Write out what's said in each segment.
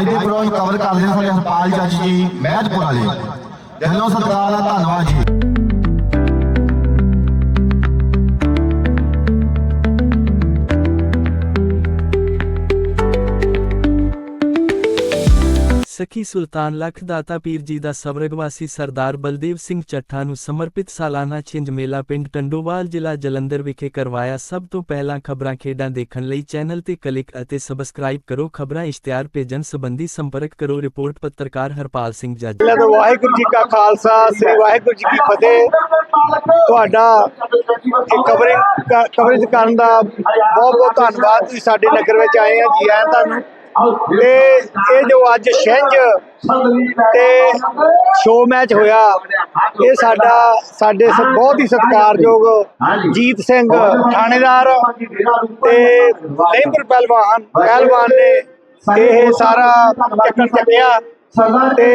ਅੱਜ ਦੇ programme cover ਕਰਦੇ ਸਾਡੇ ਹਰਪਾਲ ਜੱਜ ਜੀ ਮਹਿਤਪੁਰ ਵਾਲੇ। ਦਿਲੋਂ ਸਤਿਕਾਰ ਦਾ ਧੰਨਵਾਦ ਜੀ। ਸਖੀ ਸੁਲਤਾਨ ਲੱਖ ਦਾਤਾ ਪੀਰ ਜੀ ਦਾ ਸਵਰਗਵਾਸੀ ਸਰਦਾਰ ਬਲਦੇਵ ਸਿੰਘ ਚੱਠਾ ਨੂੰ ਸਮਰਪਿਤ ਸਾਲਾਨਾ ਛਿੰਝ ਮੇਲਾ ਪਿੰਡ ਟੰਡੋਵਾਲ ਜ਼ਿਲ੍ਹਾ ਜਲੰਧਰ ਵਿਖੇ ਕਰਵਾਇਆ ਸਭ ਤੋਂ ਪਹਿਲਾਂ ਖਬਰਾਂ ਖੇਡਾਂ ਦੇਖਣ ਲਈ ਚੈਨਲ ਤੇ ਕਲਿੱਕ ਅਤੇ ਸਬਸਕ੍ਰਾਈਬ ਕਰੋ, ਖਬਰਾਂ ਇਸ਼ਤਿਹਾਰ ਭੇਜਣ ਸੰਬੰਧੀ ਸੰਪਰਕ ਕਰੋ, ਰਿਪੋਰਟ ਪੱਤਰਕਾਰ ਹਰਪਾਲ ਸਿੰਘ ਜੱਜ। ਵਾਹਿਗੁਰੂ ਜੀ ਕਾ ਖਾਲਸਾ, ਸ੍ਰੀ ਵਾਹਿਗੁਰੂ ਜੀ ਕੀ ਫਤਿਹ। ਤੁਹਾਡਾ ਇਹ ਕਵਰਿੰਗ ਕਵਰੇਜ ਕਰਨ ਦਾ ਬਹੁਤ ਬਹੁਤ ਧੰਨਵਾਦ। ਤੁਸੀਂ ਸਾਡੇ ਨਗਰ ਵਿੱਚ ਆਏ ਆ, ਜੀ ਆਇਆਂ ਤੁਹਾਨੂੰ ਤੇ ਇਹ ਜੋ ਅੱਜ ਛਿੰਝ ਤੇ ਸ਼ੋ ਮੈਚ ਹੋਇਆ, ਇਹ ਸਾਡਾ, ਸਾਡੇ ਬਹੁਤ ਹੀ ਸਤਿਕਾਰਯੋਗ ਜੀਤ ਸਿੰਘ ਥਾਣੇਦਾਰ ਤੇ ਲਹਿੰਪੁਰ ਪਹਿਲਵਾਨ ਪਹਿਲਵਾਨ ਨੇ ਇਹ ਸਾਰਾ ਚੱਕਰ ਚੱਕਿਆ। ਤੇ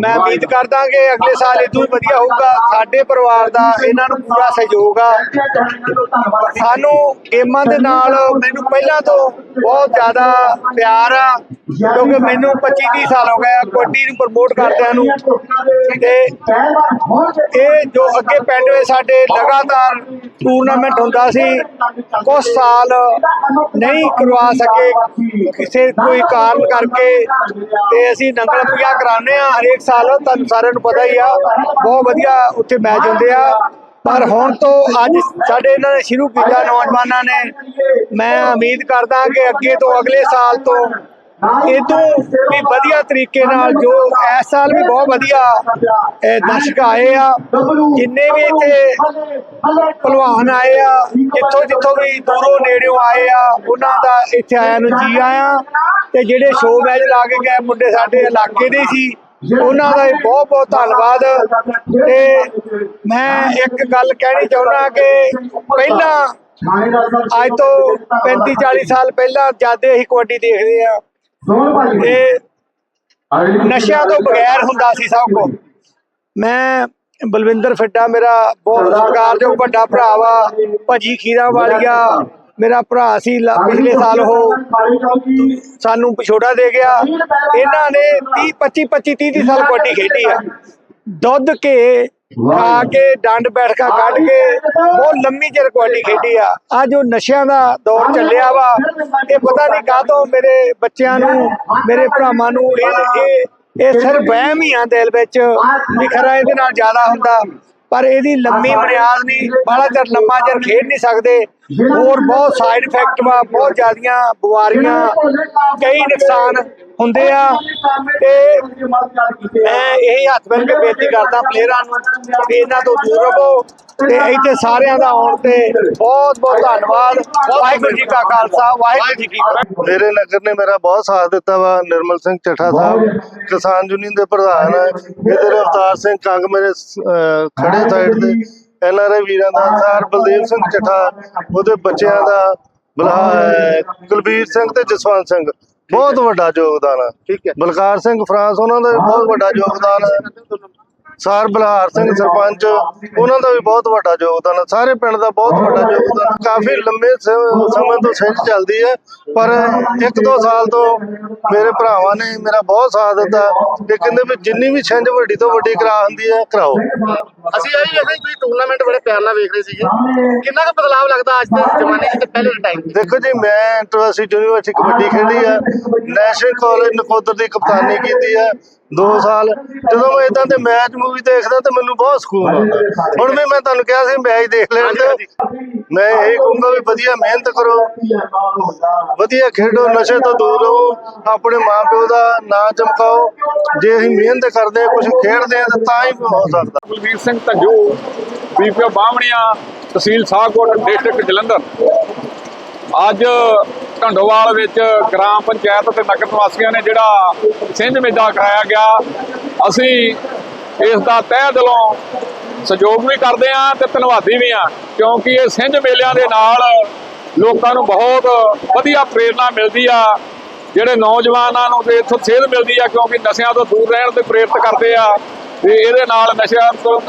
ਮੈਂ ਉਮੀਦ ਕਰਦਾ ਕਿ ਅਗਲੇ ਸਾਲ ਇਹ ਤੋਂ ਵਧੀਆ ਹੋਊਗਾ। ਸਾਡੇ ਪਰਿਵਾਰ ਦਾ ਇਹਨਾਂ ਨੂੰ ਪੂਰਾ ਸਹਿਯੋਗ ਆ। ਸਾਨੂੰ ਗੇਮਾਂ ਦੇ ਨਾਲ ਮੈਨੂੰ ਪਹਿਲਾਂ ਤੋਂ ਬਹੁਤ ਜ਼ਿਆਦਾ ਪਿਆਰ ਆ ਕਿਉਂਕਿ ਮੈਨੂੰ 25 30 ਸਾਲ ਹੋ ਗਏ ਆ ਕਬੱਡੀ ਨੂੰ ਪ੍ਰਮੋਟ ਕਰਦਿਆਂ ਨੂੰ। ਤੇ ਇਹ ਜੋ ਅੱਗੇ ਪਿੰਡ ਵਿੱਚ ਸਾਡੇ ਲਗਾਤਾਰ ਟੂਰਨਾਮੈਂਟ ਹੁੰਦਾ ਸੀ ਕੁਝ ਸਾਲ ਨਹੀਂ ਕਰਵਾ ਸਕੇ ਕਿਸੇ ਕੋਈ ਕਾਰਨ ਕਰਕੇ। ਤੇ ਅਸੀਂ ਨੰਗਲ ਪੂਜਾ ਕਰਾਉਂਦੇ ਆ ਹਰੇਕ ਸਾਲ, ਤੁਹਾਨੂੰ ਸਾਰਿਆਂ ਨੂੰ ਪਤਾ ਹੀ ਆ, ਬਹੁਤ ਵਧੀਆ ਉੱਥੇ ਮੈਚ ਹੁੰਦੇ ਆ। ਪਰ ਹੁਣ ਤੋਂ ਅੱਜ ਸਾਡੇ ਇਹਨਾਂ ਨੇ ਸ਼ੁਰੂ ਕੀਤਾ, ਨੌਜਵਾਨਾਂ ਨੇ। ਮੈਂ ਉਮੀਦ ਕਰਦਾ ਕਿ ਅੱਗੇ ਤੋਂ ਅਗਲੇ ਸਾਲ ਤੋਂ ਇਹ ਤੋਂ ਵੀ ਵਧੀਆ ਤਰੀਕੇ ਨਾਲ ਜੋ ਇਸ ਸਾਲ ਵੀ ਬਹੁਤ ਵਧੀਆ ਦਰਸ਼ਕ ਆਏ ਆ, ਜਿੰਨੇ ਵੀ ਇੱਥੇ ਪਹਿਲਵਾਨ ਆਏ ਆ, ਜਿੱਥੋਂ ਜਿੱਥੋਂ ਵੀ ਦੂਰੋਂ ਨੇੜਿਓਂ ਆਏ ਆ, ਉਹਨਾਂ ਦਾ ਇੱਥੇ ਆਇਆ ਨੂੰ ਜੀ ਆਇਆ। ਤੇ ਜਿਹੜੇ ਸ਼ੋਅ ਮੈਚ ਲਾ ਕੇ ਗਏ ਮੁੰਡੇ ਸਾਡੇ ਇਲਾਕੇ ਦੇ ਸੀ, ਉਹਨਾਂ ਦਾ ਵੀ ਬਹੁਤ ਬਹੁਤ ਧੰਨਵਾਦ। ਤੇ ਮੈਂ ਇੱਕ ਗੱਲ ਕਹਿਣੀ ਚਾਹੁੰਦਾ ਕਿ ਪਹਿਲਾਂ, ਅੱਜ ਤੋਂ 35 40 ਸਾਲ ਪਹਿਲਾਂ ਜਦ ਅਸੀਂ ਕਬੱਡੀ ਦੇਖਦੇ ਆ ਨਸ਼ਿਆਂ ਤੋਂ ਬਗੈਰ ਹੁੰਦਾ ਸੀ ਸਭ ਕੁਝ ਮੈਂ ਬਲਵਿੰਦਰ ਫਿੱਡਾ ਮੇਰਾ ਬਹੁਤ ਸਤਿਕਾਰਯੋਗ ਵੱਡਾ ਭਰਾ ਵਾ ਭਾਜੀ ਖੀਰਾ ਵਾਲੀਆ ਮੇਰਾ ਭਰਾ ਸੀ ਪਿਛਲੇ ਸਾਲ ਉਹ ਸਾਨੂੰ ਪਿਛੋੜਾ ਦੇ ਗਿਆ। ਇਹਨਾਂ ਨੇ 30 25 25 30 30 ਸਾਲ ਕਬੱਡੀ ਖੇਡੀ ਆ। ਦੁੱਧ ਕੇ ਖਾ ਕੇ ਡੰਡ ਬੈਠਕਾ ਕੱਢ ਕੇ ਬਹੁਤ ਲੰਮੀ ਚਿਰ ਕਬੱਡੀ ਖੇਡੀ ਆ। ਅੱਜ ਉਹ ਨਸ਼ਿਆਂ ਦਾ ਦੌਰ ਚੱਲਿਆ ਵਾ। ਇਹ ਪਤਾ ਨਹੀਂ ਕਾਹਤੋਂ ਮੇਰੇ ਬੱਚਿਆਂ ਨੂੰ ਮੇਰੇ ਭਰਾਵਾਂ ਨੂੰ ਇਹ ਇਹ ਇਹ ਸਿਰਫ ਵਹਿਮ ਹੀ ਆ ਦਿਲ ਵਿੱਚ ਵੀ ਖਰਾ ਇਹਦੇ ਨਾਲ ਜ਼ਿਆਦਾ ਹੁੰਦਾ। ਪਰ ਇਹਦੀ ਲੰਮੀ ਬੁਨਿਆਦ ਨਹੀਂ। ਬੜਾ ਚਿਰ ਲੰਮਾ ਚਿਰ ਖੇਡ ਨਹੀਂ ਸਕਦੇ। ਹੋਰ ਬਹੁਤ ਸਾਈਡ ਇਫੈਕਟ ਵਾ ਬਹੁਤ ਜ਼ਿਆਦੀਆਂ ਬਿਮਾਰੀਆਂ ਕਈ ਨੁਕਸਾਨ ਹੁੰਦੇ ਆ ਤੇ ਮੈਂ ਇਹ ਹੱਥ ਬੰਨ ਕੇ ਬੇਨਤੀ ਕਰਦਾ ਪਲੇਅਰਾਂ ਨੂੰ ਕਿ ਇਹਨਾਂ ਤੋਂ ਦੂਰ ਰਹੋ ਤੇ ਇੱਥੇ ਸਾਰਿਆਂ ਦਾ ਆਉਣ ਤੇ ਬਹੁਤ ਬਹੁਤ ਧੰਨਵਾਦ। ਵਾਹਿਗੁਰੂ ਜੀ ਕਾ ਖਾਲਸਾ ਵਾਹਿਗੁਰੂ ਜੀ ਕੀ ਫਤਿਹ। ਮੇਰੇ ਨਗਰ ਨੇ ਮੇਰਾ ਬਹੁਤ ਸਾਥ ਦਿੱਤਾ ਵਾ ਨਿਰਮਲ ਸਿੰਘ ਚੱਠਾ ਸਾਹਿਬ ਕਿਸਾਨ ਯੂਨੀਅਨ ਦੇ ਪ੍ਰਧਾਨ ਹੈ ਇਧਰ ਅਵਤਾਰ ਸਿੰਘ ਕੰਗ ਮੇਰੇ ਖੜੇ ਸਾਈਡ ਤੇ। ਐਨਆਰਆਈ ਵੀਰਾਂ ਦਾ ਸਰ ਬਲਦੇਵ ਸਿੰਘ ਚੱਠਾ ਉਹਦੇ ਬੱਚਿਆਂ ਦਾ ਬਲਾ ਕੁਲਬੀਰ ਸਿੰਘ ਤੇ ਜਸਵੰਤ ਸਿੰਘ। ਬਹੁਤ ਵੱਡਾ ਯੋਗਦਾਨ ਹੈ। ਠੀਕ ਹੈ। ਬਲਕਾਰ ਸਿੰਘ ਫਰਾਂਸ ਉਹਨਾਂ ਦਾ ਵੀ ਬਹੁਤ ਵੱਡਾ ਯੋਗਦਾਨ ਹੈ। ਸਰ ਬਲਹਾਰ ਸਿੰਘ ਸਰਪੰਚ ਉਹਨਾਂ ਦਾ ਵੀ ਬਹੁਤ ਵੱਡਾ ਯੋਗਦਾਨ ਹੈ। ਸਾਰੇ ਪਿੰਡ ਦਾ ਬਹੁਤ ਵੱਡਾ ਯੋਗਦਾਨ। ਕਾਫੀ ਲੰਬੇ ਸਮੇਂ ਤੋਂ ਸਿੰਝ ਚੱਲਦੀ ਹੈ। ਪਰ ਇੱਕ ਦੋ ਸਾਲ ਤੋਂ ਮੇਰੇ ਭਰਾਵਾਂ ਨੇ ਮੇਰਾ ਬਹੁਤ ਸਾਥ ਦਿੱਤਾ ਤੇ ਕਹਿੰਦੇ ਵੀ ਜਿੰਨੀ ਵੀ ਸਿੰਝ ਵੱਡੀ ਤੋਂ ਵੱਡੀ ਕਰਾ ਹੁੰਦੀ ਹੈ ਕਰਾਓ। ਅਸੀਂ ਇਹ ਵੀ ਵੇਖਦੇ ਤੁਸੀਂ ਟੂਰਨਾਮੈਂਟ ਬੜੇ ਪਿਆਰ ਨਾਲ ਵੇਖ ਰਹੇ ਸੀਗੇ। ਕਿੰਨਾ ਕੁ ਬਦਲਾਅ ਲੱਗਦਾ ਅੱਜ ਦੇ ਜ਼ਮਾਨੇ 'ਚ ਤੇ ਪਹਿਲੇ ਦੇ ਟਾਈਮ ਦੇਖੋ ਜੀ ਮੈਂ ਇੰਟਰਵਰਸਿਟੀ ਯੂਨੀਵਰਸਿਟੀ ਕਬੱਡੀ ਖੇਡੀ ਹੈ। ਨੈਸ਼ਨਲ ਕਾਲਜ ਨਕੋਦਰ ਦੀ ਕਪਤਾਨੀ ਕੀਤੀ ਹੈ 2 ਸਾਲ। ਜਦੋਂ ਮੈਂ ਇਦਾਂ ਦੇ ਮੈਚ ਮੂਵੀ ਦੇਖਦਾ ਤੇ ਮੈਨੂੰ ਬਹੁਤ ਸਕੂਨ ਆਉਂਦਾ। ਹੁਣ ਵੀ ਮੈਂ ਤੁਹਾਨੂੰ ਕਿਹਾ ਸੀ ਮੈਚ ਦੇਖ ਲੈਣ ਦਿਓ ਮੈਂ ਇਹ ਕਹੂੰਗਾ ਵੀ ਵਧੀਆ ਮਿਹਨਤ ਕਰੋ। ਵਧੀਆ ਖੇਡੋ, ਨਸ਼ੇ ਤੋਂ ਦੂਰ ਰਹੋ, ਆਪਣੇ ਮਾਪਿਓ ਦਾ ਨਾਂ ਚਮਕਾਓ। ਜੇ ਅਸੀਂ ਮਿਹਨਤ ਕਰਦੇ ਕੁਝ ਖੇਡਦੇ ਹਾਂ, ਤਾਂ ਹੀ ਹੋ ਸਕਦਾ। Kulvir Singh Dhanju, BPO Bahmanian, tehsil Shahkot, district Jalandhar. ਅੱਜ ਢੰਡੋਵਾਲ ਵਿੱਚ ਗ੍ਰਾਮ ਪੰਚਾਇਤ ਅਤੇ ਨਗਰ ਨਿਵਾਸੀਆਂ ਨੇ ਜਿਹੜਾ ਸਿੰਝ ਮੇਲਾ ਕਰਾਇਆ ਗਿਆ, ਅਸੀਂ ਇਸ ਦਾ ਤਹਿ ਦਿਲੋਂ ਸਹਿਯੋਗ ਵੀ ਕਰਦੇ ਹਾਂ ਤੇ ਧੰਨਵਾਦੀ ਵੀ ਹਾਂ, ਕਿਉਂਕਿ ਇਹ ਸਿੰਝ ਮੇਲਿਆਂ ਦੇ ਨਾਲ ਲੋਕਾਂ ਨੂੰ ਬਹੁਤ ਵਧੀਆ ਪ੍ਰੇਰਣਾ ਮਿਲਦੀ ਆ। ਜਿਹੜੇ ਨੌਜਵਾਨਾਂ ਨੂੰ ਤੇ ਇੱਥੋਂ ਸੇਧ ਮਿਲਦੀ ਆ, ਕਿਉਂਕਿ ਨਸ਼ਿਆਂ ਤੋਂ ਦੂਰ ਰਹਿਣ ਤੇ ਪ੍ਰੇਰਿਤ ਕਰਦੇ ਆ। ਤੇ ਇਹਦੇ ਨਾਲ ਨਸ਼ਿਆਂ ਤੋਂ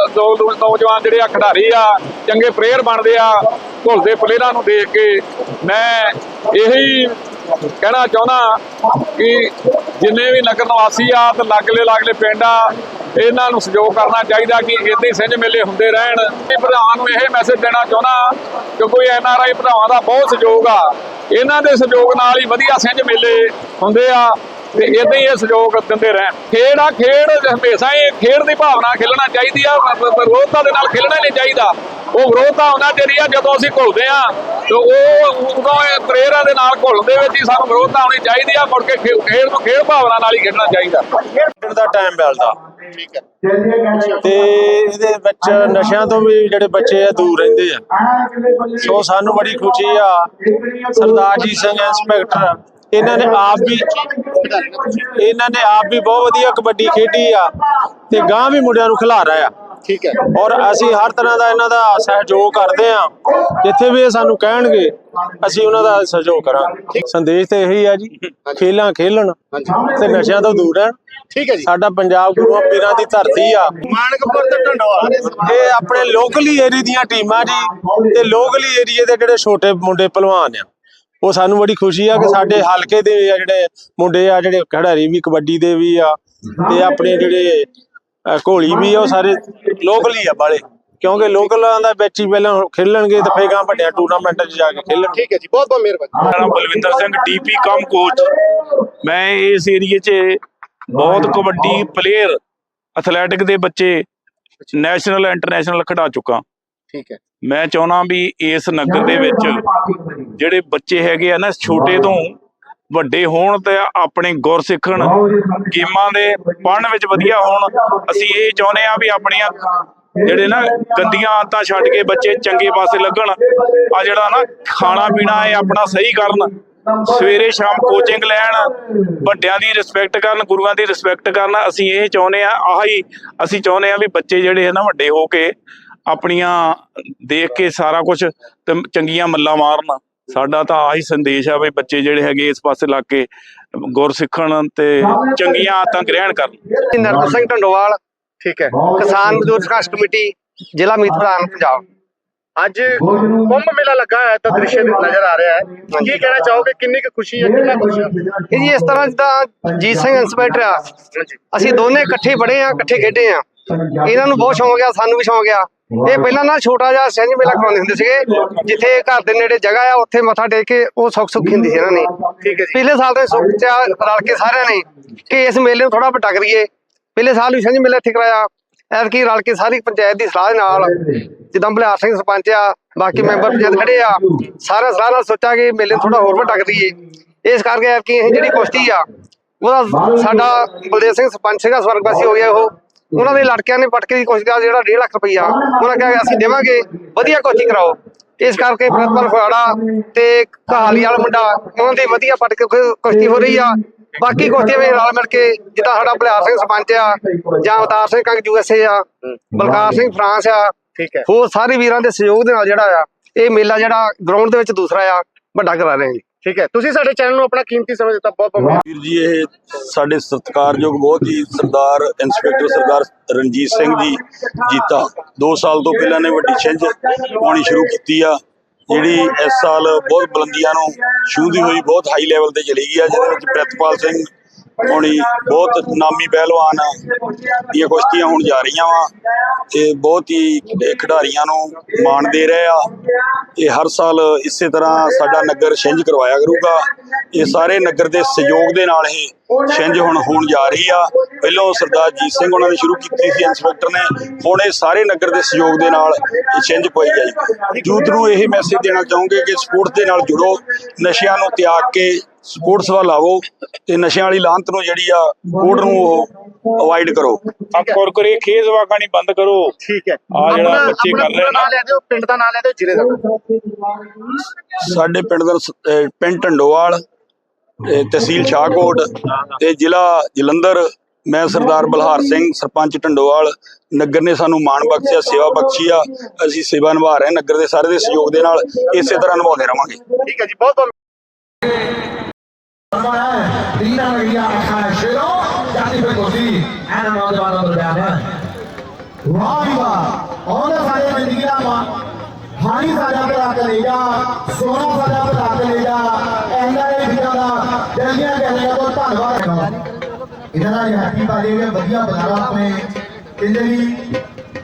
ਨੌਜਵਾਨ ਜਿਹੜੇ ਆ, ਖਿਡਾਰੀ ਆ, ਚੰਗੇ ਪ੍ਰੇਅਰ ਬਣਦੇ ਆ, ਘੁਲਦੇ ਪਲੇਅਰਾਂ ਨੂੰ ਦੇਖ ਕੇ ਮੈਂ ਇਹੀ ਕਹਿਣਾ ਚਾਹੁੰਦਾ ਕਿ ਜਿੰਨੇ ਵੀ ਨਗਰ ਨਿਵਾਸੀ ਆ ਤੇ ਲਾਗਲੇ ਲਾਗਲੇ ਪਿੰਡ ਆ ਇਹਨਾਂ ਨੂੰ ਸਹਿਯੋਗ ਕਰਨਾ ਚਾਹੀਦਾ ਕਿ ਇਦਾਂ ਹੀ ਸਿੰਝ ਮੇਲੇ ਹੁੰਦੇ ਰਹਿਣ। ਤੇ ਪ੍ਰਧਾਨ ਨੂੰ ਇਹ ਮੈਸੇਜ ਦੇਣਾ ਚਾਹੁੰਦਾ ਕਿ ਕੋਈ ਐਨ ਆਰ ਆਈ ਭਰਾਵਾਂ ਦਾ ਬਹੁਤ ਸਹਿਯੋਗ ਆ। ਇਹਨਾਂ ਦੇ ਸਹਿਯੋਗ ਨਾਲ ਹੀ ਵਧੀਆ ਸਿੰਝ ਮੇਲੇ ਹੁੰਦੇ ਆ। ਤੇ ਇਦਾਂ ਹੀ ਇਹ ਸਹਿਯੋਗ ਦਿੰਦੇ ਰਹਿਣ। ਖੇਡ ਆ ਖੇਡ ਹਮੇਸ਼ਾ ਹੀ ਖੇਡ ਦੀ ਭਾਵਨਾ ਖੇਲਣਾ ਚਾਹੀਦੀ ਆ ਵਿਰੋਧਤਾ ਦੇ ਨਾਲ ਖੇਲਣਾ ਨਹੀਂ ਚਾਹੀਦਾ। ਉਹ ਵਿਰੋਧਤਾ ਉਹਨਾਂ ਚਿਰ ਆ ਜਦੋਂ ਅਸੀਂ ਘੁਲਦੇ ਆ ਤੇ ਉਹ ਉਦੋਂ ਇਹ ਪ੍ਰੇਰਾਂ ਦੇ ਨਾਲ ਘੁਲਣ ਦੇ ਵਿੱਚ ਹੀ ਸਾਨੂੰ ਵਿਰੋਧਤਾ ਹੋਣੀ ਚਾਹੀਦੀ ਆ ਮੁੜ ਕੇ ਖੇਡ ਨੂੰ ਖੇਡ ਭਾਵਨਾ ਨਾਲ ਹੀ ਖੇਡਣਾ ਚਾਹੀਦਾ। ਖੇਡਣ ਦਾ ਟਾਈਮ ਮਿਲਦਾ। ਤੇ ਇਹਦੇ ਵਿੱਚ ਨਸ਼ਿਆਂ ਤੋਂ ਵੀ ਜਿਹੜੇ ਬੱਚੇ ਆ ਦੂਰ ਰਹਿੰਦੇ ਆ। ਸੋ ਸਾਨੂੰ ਬੜੀ ਖੁਸ਼ੀ ਆ। ਸਰਦਾਰ ਜੀ ਸਿੰਘ ਇੰਸਪੈਕਟਰ ਇਹਨਾਂ ਨੇ ਆਪ ਵੀ ਇਹਨਾਂ ਨੇ ਆਪ ਵੀ ਬਹੁਤ ਵਧੀਆ ਕਬੱਡੀ ਖੇਡੀ ਆ ਤੇ ਗਾਂ ਵੀ ਮੁੰਡਿਆਂ ਨੂੰ ਖਿਲਾਰਾ ਆ ਠੀਕ ਹੈ। ਔਰ ਅਸੀਂ ਹਰ ਤਰ੍ਹਾਂ ਦਾ ਇਹਨਾਂ ਦਾ ਸਹਿਯੋਗ ਕਰਦੇ ਆ ਜਿੱਥੇ ਵੀ ਇਹ ਸਾਨੂੰ ਕਹਿਣਗੇ ਅਸੀਂ ਉਹਨਾਂ ਦਾ ਸਹਿਯੋਗ ਕਰਾਂਗੇ। ਸੰਦੇਸ਼ ਤੇ ਇਹੀ ਆ ਜੀ ਖੇਲਾਂ ਖੇਲਣ ਤੇ ਨਸ਼ਿਆਂ ਤੋਂ ਦੂਰ ਰਹਿਣ। ਠੀਕ ਹੈ ਜੀ। ਸਾਡਾ ਪੰਜਾਬ ਗੁਰੂਆਂ ਪੀਰਾਂ ਦੀ ਧਰਤੀ ਆ। ਮਾਨਕਪੁਰ ਤੇ ਢੰਡੋਆ। ਇਹ ਆਪਣੇ ਲੋਕਲੀ ਏਰੀਆ ਦੀਆਂ ਟੀਮਾਂ ਜੀ ਤੇ ਲੋਕਲੀ ਏਰੀਆ ਦੇ ਜਿਹੜੇ ਛੋਟੇ ਮੁੰਡੇ ਪਹਿਲਵਾਨ ਆ। ਉਹ ਸਾਨੂੰ ਬੜੀ ਖੁਸ਼ੀ ਆ ਕਿ ਸਾਡੇ ਹਲਕੇ ਦੇ ਆ ਜਿਹੜੇ ਮੁੰਡੇ ਆ ਜਿਹੜੇ ਖਿਡਾਰੀ ਵੀ ਕਬੱਡੀ ਦੇ ਵੀ ਆ ਤੇ ਆਪਣੇ ਜਿਹੜੇ ਘੋਲੀ ਵੀ ਆ ਉਹ ਸਾਰੇ ਲੋਕਲੀ ਆ ਬਾਲੇ ਕਿਉਂਕਿ ਲੋਕਲਾਂ ਦਾ ਵਿੱਚ ਹੀ ਪਹਿਲਾਂ ਖੇਲਣਗੇ ਤੇ ਫੇਰ ਗਾਂ ਵੱਡਿਆਂ ਟੂਰਨਾਮੈਂਟਾਂ 'ਚ ਜਾ ਕੇ ਖੇਲਣਗੇ। ਠੀਕ ਹੈ ਜੀ ਬਹੁਤ ਬਹੁਤ ਮਿਹਰਬਾਨੀ। ਮੇਰਾ Balwinder Singh DP cum coach ਮੈਂ ਇਸ ਏਰੀਏ 'ਚ ਬਹੁਤ ਕਬੱਡੀ ਪਲੇਅਰ ਐਥਲੈਟਿਕ ਦੇ ਬੱਚੇ ਨੈਸ਼ਨਲ ਇੰਟਰਨੈਸ਼ਨਲ ਖਿਡਾ ਚੁੱਕਾ। ਠੀਕ ਹੈ। ਮੈਂ ਚਾਹੁੰਦਾ ਵੀ ਇਸ ਨਗਰ ਦੇ ਵਿੱਚ ਜਿਹੜੇ ਬੱਚੇ ਹੈਗੇ ਆ ਨਾ ਛੋਟੇ ਤੋਂ ਵੱਡੇ ਹੋਣ ਤੇ ਆਪਣੇ ਗੁਰ ਸਿੱਖਣ ਗੇਮਾਂ ਦੇ ਪੜ੍ਹਨ ਵਿੱਚ ਵਧੀਆ ਹੋਣ ਅਸੀਂ ਇਹ ਚਾਹੁੰਦੇ ਆ ਵੀ ਆਪਣੀਆਂ ਜਿਹੜੇ ਨਾ ਗੰਦੀਆਂ ਆਦਤਾਂ ਛੱਡ ਕੇ ਬੱਚੇ ਚੰਗੇ ਪਾਸੇ ਲੱਗਣ ਆ ਜਿਹੜਾ ਨਾ ਖਾਣਾ ਪੀਣਾ ਇਹ ਆਪਣਾ ਸਹੀ ਕਰਨ ਸਵੇਰੇ ਸ਼ਾਮ ਕੋਚਿੰਗ ਲੈਣ ਵੱਡਿਆਂ ਦੀ ਰਿਸਪੈਕਟ ਕਰਨ ਗੁਰੂਆਂ ਦੀ ਰਿਸਪੈਕਟ ਕਰਨ ਅਸੀਂ ਇਹ ਚਾਹੁੰਦੇ ਆ ਆਹੀ ਅਸੀਂ ਚਾਹੁੰਦੇ ਆ ਵੀ ਬੱਚੇ ਜਿਹੜੇ ਨਾ ਵੱਡੇ ਹੋ ਕੇ ਆਪਣੀਆਂ ਦੇਖ ਕੇ ਸਾਰਾ ਕੁਝ ਤੇ ਚੰਗੀਆਂ ਮੱਲਾਂ ਮਾਰਨ। ਸਾਡਾ ਤਾਂ ਆਹੀ ਸੰਦੇਸ਼ ਆ ਵੀ ਬੱਚੇ ਜਿਹੜੇ ਹੈਗੇ ਇਸ ਪਾਸੇ ਲੱਗ ਕੇ ਗੁਰ ਸਿੱਖਣ ਤੇ ਚੰਗੀਆਂ ਆਦਤਾਂ ਗ੍ਰਹਿਣ ਕਰਨ। ਨਰਮਲ ਸਿੰਘ ਢੰਡੋਵਾਲ, ਠੀਕ ਹੈ। ਕਿਸਾਨ ਮਜ਼ਦੂਰ ਸੰਘਰਸ਼ ਕਮੇਟੀ, ਜ਼ਿਲ੍ਹਾ ਮੀਤ ਪ੍ਰਧਾਨ ਪੰਜਾਬ। ਅੱਜ ਕੁੰਭ ਮੇਲਾ ਲੱਗਾ ਹੈ ਤਾਂ ਦ੍ਰਿਸ਼ ਨਜ਼ਰ ਆ ਰਿਹਾ ਹੈ। ਕੀ ਕਹਿਣਾ ਚਾਹੋਗੇ? ਕਿੰਨੀ ਕੁ ਖੁਸ਼ੀ ਹੈ ਕਿੰਨਾ ਖੁਸ਼ ਹੈ? ਜੀ ਇਸ ਤਰ੍ਹਾਂ ਜਿੱਦਾਂ ਜੀਤ ਸਿੰਘ ਇੰਸਪੈਕਟਰ ਆ। ਅਸੀਂ ਦੋਨੇ ਇਕੱਠੇ ਪੜ੍ਹੇ ਆ ਇਕੱਠੇ ਖੇਡੇ ਆ ਇਹਨਾਂ ਨੂੰ ਬਹੁਤ ਸ਼ੌਂਕ ਆ ਸਾਨੂੰ ਵੀ ਸ਼ੌਂਕ ਆ। ਇਹ ਪਹਿਲਾਂ ਨਾ ਛੋਟਾ ਜਿਹਾ ਸਿੰਝ ਮੇਲਾ ਕਰਾਉਂਦੇ ਹੁੰਦੇ ਸੀਗੇ ਜਿੱਥੇ ਘਰ ਦੇ ਨੇੜੇ ਜਗ੍ਹਾ ਆ ਉੱਥੇ ਮੱਥਾ ਟੇਕ ਕੇ ਉਹ ਸੁੱਖ ਸੁੱਖੀ ਹੁੰਦੀ ਸੀ ਇਹਨਾਂ ਨੇ ਠੀਕ ਹੈ ਜੀ। ਪਿਛਲੇ ਸਾਲ ਦੇ ਸੁੱਖ ਚ ਰਲ ਕੇ ਸਾਰਿਆਂ ਨੇ ਕਿ ਇਸ ਮੇਲੇ ਨੂੰ ਥੋੜਾ ਵੱਡਾ ਕਰੀਏ। ਪਿਛਲੇ ਸਾਲ ਵੀ ਸਿੰਝ ਮੇਲਾ ਇੱਥੇ ਕਰਾਇਆ। ਐਤਕੀ ਰਲ ਕੇ ਸਾਰੀ ਪੰਚਾਇਤ ਦੀ ਸਲਾਹ ਦੇ ਨਾਲ ਜਿੱਦਾਂ ਬਲਿਆਰ ਸਿੰਘ ਸਰਪੰਚ ਆ, ਬਾਕੀ ਮੈਂਬਰ ਪੰਚਾਇਤ ਖੜੇ ਆ, ਸਾਰਾ ਸਲਾਹ ਨਾਲ ਸੋਚਿਆ ਕਿ ਮੇਲੇ ਨੂੰ ਥੋੜਾ ਹੋਰ ਵੱਡਾ ਕਰੀਏ ਇਸ ਕਰਕੇ ਐਤਕੀ ਇਹ ਜਿਹੜੀ ਕੁਸ਼ਤੀ ਆ, ਉਹਦਾ ਸਾਡਾ ਬਲਦੇਵ ਸਿੰਘ ਸਰਪੰਚ ਸੀਗਾ, ਸਵਰਗਵਾਸੀ ਹੋ ਗਿਆ ਉਹ, ਉਹਨਾਂ ਦੇ ਲੜਕਿਆਂ ਨੇ ਪਟਕੇ ਦੀ ਕੋਸ਼ਿਸ਼ ਦਾ ਜਿਹੜਾ 1.5 ਲੱਖ ਰੁਪਈਆ, ਉਹਨਾਂ ਕਿਹਾ ਅਸੀਂ ਦੇਵਾਂਗੇ, ਵਧੀਆ ਕੋਚਿੰਗ ਕਰਾਓ। ਇਸ ਕਰਕੇ ਪ੍ਰਿਤਪਾਲ ਫੁਆੜਾ ਤੇ ਕਹਾਲੀ ਵਾਲਾ ਮੁੰਡਾ ਉਹਨਾਂ ਦੀ ਵਧੀਆ ਪਟਕੇ ਕੁਸ਼ਤੀ ਹੋ ਰਹੀ ਆ ਬਾਕੀ ਕੁਸ਼ਤੀਆਂ ਵਿੱਚ ਰਲ ਮਿਲ ਕੇ ਜਿੱਦਾਂ ਸਾਡਾ ਬਲਿਆਰ ਸਿੰਘ ਸਰਪੰਚ ਆ ਜਾਂ ਅਵਤਾਰ ਸਿੰਘ ਕੰਗ ਯੂਐਸਏ ਆ ਬਲਕਾਰ ਸਿੰਘ ਫਰਾਂਸ ਆ ਠੀਕ ਹੈ। ਹੋਰ ਸਾਰੇ ਵੀਰਾਂ ਦੇ ਸਹਿਯੋਗ ਦੇ ਨਾਲ ਜਿਹੜਾ ਆ ਇਹ ਮੇਲਾ ਜਿਹੜਾ ਗਰਾਊਂਡ ਦੇ ਵਿੱਚ ਦੂਸਰਾ ਆ ਵੱਡਾ ਕਰਾ ਰਹੇ ਹਾਂ ਜੀ। ਠੀਕ ਹੈ। ਤੁਸੀਂ ਸਾਡੇ ਚੈਨਲ ਨੂੰ ਆਪਣਾ ਕੀਮਤੀ ਸਮਾਂ ਦਿੱਤਾ ਬਹੁਤ ਬਹੁਤ ਵੀਰ ਜੀ ਇਹ ਸਾਡੇ ਸਤਿਕਾਰਯੋਗ ਬਹੁਤ ਹੀ ਸਰਦਾਰ ਇੰਸਪੈਕਟਰ ਸਰਦਾਰ ਰਣਜੀਤ ਸਿੰਘ ਜੀ ਜੀਤਾ। 2 ਸਾਲ ਤੋਂ ਪਹਿਲਾਂ ਨੇ ਵੱਡੀ ਛਿੰਝ ਪਾਉਣੀ ਸ਼ੁਰੂ ਕੀਤੀ ਆ। ਜਿਹੜੀ ਇਸ ਸਾਲ ਬਹੁਤ ਬੁਲੰਦੀਆਂ ਨੂੰ ਛੂਹਦੀ ਹੋਈ, ਬਹੁਤ ਹਾਈ ਲੈਵਲ ਤੇ ਚਲੀ ਗਈ ਆ, ਜਿਹਦੇ ਵਿੱਚ ਪ੍ਰਿਤਪਾਲ ਸਿੰਘ ਹੁਣੀ ਬਹੁਤ ਨਾਮੀ ਪਹਿਲਵਾਨ ਦੀਆਂ ਕੁਸ਼ਤੀਆਂ ਹੋਣ ਜਾ ਰਹੀਆਂ ਵਾ ਤੇ ਬਹੁਤ ਹੀ ਖਿਡਾਰੀਆਂ ਨੂੰ ਮਾਣ ਦੇ ਰਹੇ ਆ। ਇਹ ਹਰ ਸਾਲ ਇਸੇ ਤਰ੍ਹਾਂ ਸਾਡਾ ਨਗਰ ਛਿੰਝ ਕਰਵਾਇਆ ਕਰੂਗਾ। ਇਹ ਸਾਰੇ ਨਗਰ ਦੇ ਸਹਿਯੋਗ ਦੇ ਨਾਲ ਹੀ ਛਿੰਝ ਹੁਣ ਹੋਣ ਜਾ ਰਹੀ ਆ। ਪਹਿਲਾਂ ਸਰਦਾਰ ਜੀਤ ਸਿੰਘ ਉਹਨਾਂ ਨੇ ਸ਼ੁਰੂ ਕੀਤੀ ਸੀ, ਇੰਸਪੈਕਟਰ ਨੇ। ਹੁਣ ਇਹ ਸਾਰੇ ਨਗਰ ਦੇ ਸਹਿਯੋਗ ਦੇ ਨਾਲ ਇਹ ਛਿੰਝ ਪਾਈ ਜਾਏਗੀ। ਯੂਥ ਨੂੰ ਇਹ ਮੈਸੇਜ ਦੇਣਾ ਚਾਹੂੰਗੇ ਕਿ ਸਪੋਰਟਸ ਦੇ ਨਾਲ ਜੁੜੋ, ਨਸ਼ਿਆਂ ਨੂੰ ਤਿਆਗ ਕੇ ਸਪੋਰਟਸ ਵੱਲ ਆਵੋ ਤੇ ਨਸ਼ਿਆਂ ਵਾਲੀ ਲਾਹਨਤ ਨੂੰ ਜਿਹੜੀ ਆ ਕੋਡ ਨੂੰ ਉਹ ਅਵਾਇਡ ਕਰੋ। ਆ ਕੁਰਕਰੇ ਖੇਜ਼ ਵਾਗਾਣੀ ਬੰਦ ਕਰੋ। ਠੀਕ ਹੈ। ਆਹ ਜਿਹੜਾ ਬੱਚੇ ਕਰ ਰਹੇ ਨਾ। ਲੈ ਦਿਓ ਪਿੰਡ ਦਾ ਨਾਂ ਲੈ ਦਿਓ ਜ਼ਿਲ੍ਹੇ ਦਾ ਸਾਡੇ ਪਿੰਡ ਦਾ ਪਿੰਡ ਢੰਡੋਵਾਲ ਤਹਿਸੀਲ ਸ਼ਾਹਕੋਟ ਤੇ ਜ਼ਿਲ੍ਹਾ ਜਲੰਧਰ ਮੈਂ ਸਰਦਾਰ ਬਲਹਾਰ ਸਿੰਘ ਸਰਪੰਚ ਢੰਡੋਵਾਲ। ਨਗਰ ਨੇ ਸਾਨੂੰ ਮਾਣ ਬਖਸ਼ਿਆ ਸੇਵਾ ਬਖਸ਼ੀ ਆ। ਅਸੀਂ ਸੇਵਾ ਨਿਭਾ ਰਹੇ ਨਗਰ ਦੇ ਸਾਰੇ ਦੇ ਸਹਿਯੋਗ ਦੇ ਨਾਲ ਇਸੇ ਤਰ੍ਹਾਂ ਨਿਭਾਉਂਦੇ ਰਵਾਂਗੇ ਠੀਕ ਹੈ ਜੀ ਬਹੁਤ ਬਹੁਤ Dina Maria Cashero, Gianni Precosì, and another one on the banner. ਵਾਹ ਜੀ ਵਾਹ ਉਹਨੇ ਸਾਰੇ ਮੰਡੀਆਂ ਮਾ ਹਾਈ ਸਾਡਾ ਭਰਾ ਕੇ ਲੈ ਜਾ ਸੋਨਾ ਸਾਡਾ ਭਰਾ ਕੇ ਲੈ ਜਾ ਐਂਦਾ ਇਹ ਵੀਰਾਂ ਦਾ ਜਲਦੀਆਂ ਕਹਿੰਦੇ ਬਹੁਤ ਧੰਨਵਾਦ ਹੈਗਾ ਇਹਨਾਂ ਦਾ ਹੈਪੀ ਬਾਜੀ ਦੇ ਵਧੀਆ ਬੁਲਾਰਾ ਆਪਣੇ ਕਹਿੰਦੇ ਵੀ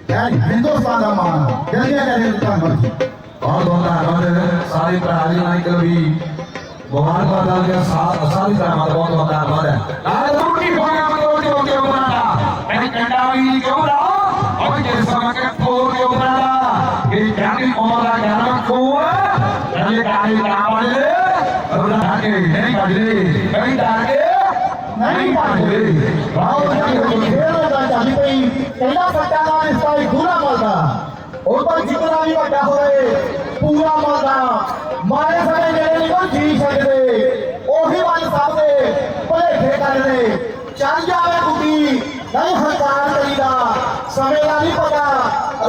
ਯਾਰ ਹਿੰਦੁਸਤਾਨ ਦਾ ਮਾਣ ਜਲਦੀਆਂ ਕਹਿੰਦੇ ਧੰਨਵਾਦ ਬਹੁਤ ਬਹੁਤ ਧੰਨਵਾਦ ਸਾਰੇ ਭਰਾ ਜੀ ਨਾਲ ਵੀ ਭਗਵਾਨ ਮਾਤਾ ਦੇ ਸਾਥ ਸਾਰੀ ਭਰਾ ਦਾ ਬਹੁਤ ਬਹੁਤ ਧੰਨਵਾਦ ਹੈ ਨਾਲ ਰੋਟੀ ਹੋਣਾ ਮਤਲਬ ਜੋ ਕਿ ਬਣਾਤਾ ਮੈਂ ਕੰਡਾ ਵੀ ਕਿਉਂ ਨਾ ਉਹ ਜੇ ਸਮਝ ਕੇ ਫੋਰ ਕਿਉਂ ਬਣਾਤਾ ਇਹ ਜਾਨੀ ਮੋਲਾ ਗਿਆਨ ਕੋ ਇਹ ਕਾਹੀ ਨਾ ਬਣੇ ਅਬਰਾ ਕੇ ਨਹੀਂ ਬਜਦੇ ਨਹੀਂ ਡਾਕੇ ਨਹੀਂ ਬਜਦੇ ਬਹੁਤ ਜੀ ਖੇਡ ਦਾ ਚਾਹੀ ਪਈ ਪਹਿਲਾ ਬੱਚਾ ਦਾ ਇਸ ਪਾਈ ਖੂਨਾ ਮਲਦਾ ਉਹ ਪਰ ਜਿਤਨਾ ਵੀ ਵੱਡਾ ਹੋਵੇ ਪੂਰਾ ਮਲਦਾ ਮਾਰੇ ਸਾਡੇ ਜਿਹੜੇ ਨਹੀਂ ਕੋਈ ਜੀ ਸਕਦੇ ਉਹੀ ਵੱਲ ਸਭ ਦੇ ਭਲੇਖੇ ਕਰਦੇ ਚੱਲ ਜਾਵੇ ਕੁੱਤੀ ਨਹੀਂ ਹੰਕਾਰ ਕਰੀਦਾ। ਸਮੇਂ ਦਾ ਨਹੀਂ ਪਤਾ।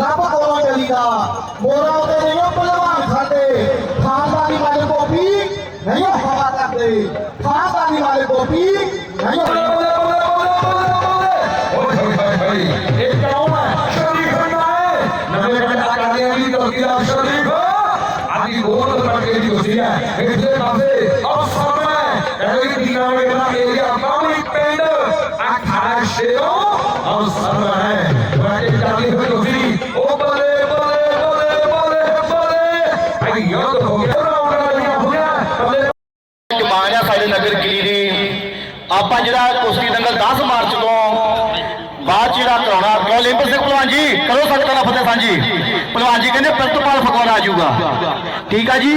ਰੱਬ ਕੋਲੋਂ ਚੱਲੀਦਾ। ਮੋਰਾ ਉਤੇ ਨਹੀਂ ਉਹ ਭਲਵਾਨ ਖਾਦੇ ਖਾਨਦਾਨੀ ਵਾਲੇ ਗੋਪੀ ਨਹੀਂ ਉਹ ਹਵਾ ਕਰਦੇ। ਖਾਨਦਾਨੀ ਵਾਲੇ ਗੋਪੀ ਨਹੀਂ ਉਹ ਓਏ ਹੋਏ ਹੋਏ ਹੋਏ ਇਹ ਕੌਣ ਹੈ? ਸ਼ਰੀਫ ਹੈ। ਨਵੇਂ ਪਿੰਡ ਆ ਕਰਦੇ ਆ ਵੀ ਗਲਤੀ ਦਾ ਸ਼ਰੀਫ ਆਦੀ ਗੋਲ ਕਰਕੇ ਦੀ ਹੋਸੀ ਹੈ। ਨਗਰ ਕੀਰੀ ਆਪਾਂ ਜਿਹੜਾ ਕੁਸ਼ਤੀ ਦੰਗਲ 10 ਮਾਰਚ ਤੋਂ ਬਾਅਦ ਜਿਹੜਾ ਕਰਾਉਣਾ ਕਿਉਂ ਸਿੰਘ ਪਹਿਲਵਾਨ ਜੀ, ਕਰੋ ਸਕਦਾ ਦਾ ਫਤਿਹ ਸਾਂਝੀ। ਭਲਵਾਨ ਜੀ ਕਹਿੰਦੇ, ਪ੍ਰਤਪਾਲ ਫਕੌਰ ਆ ਜਾਊਗਾ। ਠੀਕ ਆ ਜੀ?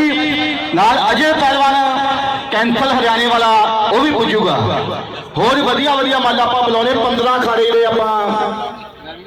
ਨਾਲ ਅਜੇ ਪਹਿਲਵਾਨ ਕੈਂਥਲ ਹਰਿਆਣੇ ਵਾਲਾ, ਉਹ ਵੀ ਪੁੱਜੂਗਾ। ਹੋਰ ਵਧੀਆ ਵਧੀਆ ਮੰਨ ਆਪਾਂ ਬੁਲਾਉਣੇ 15 ਖਾੜੇ ਜਿਹੜੇ ਆਪਾਂ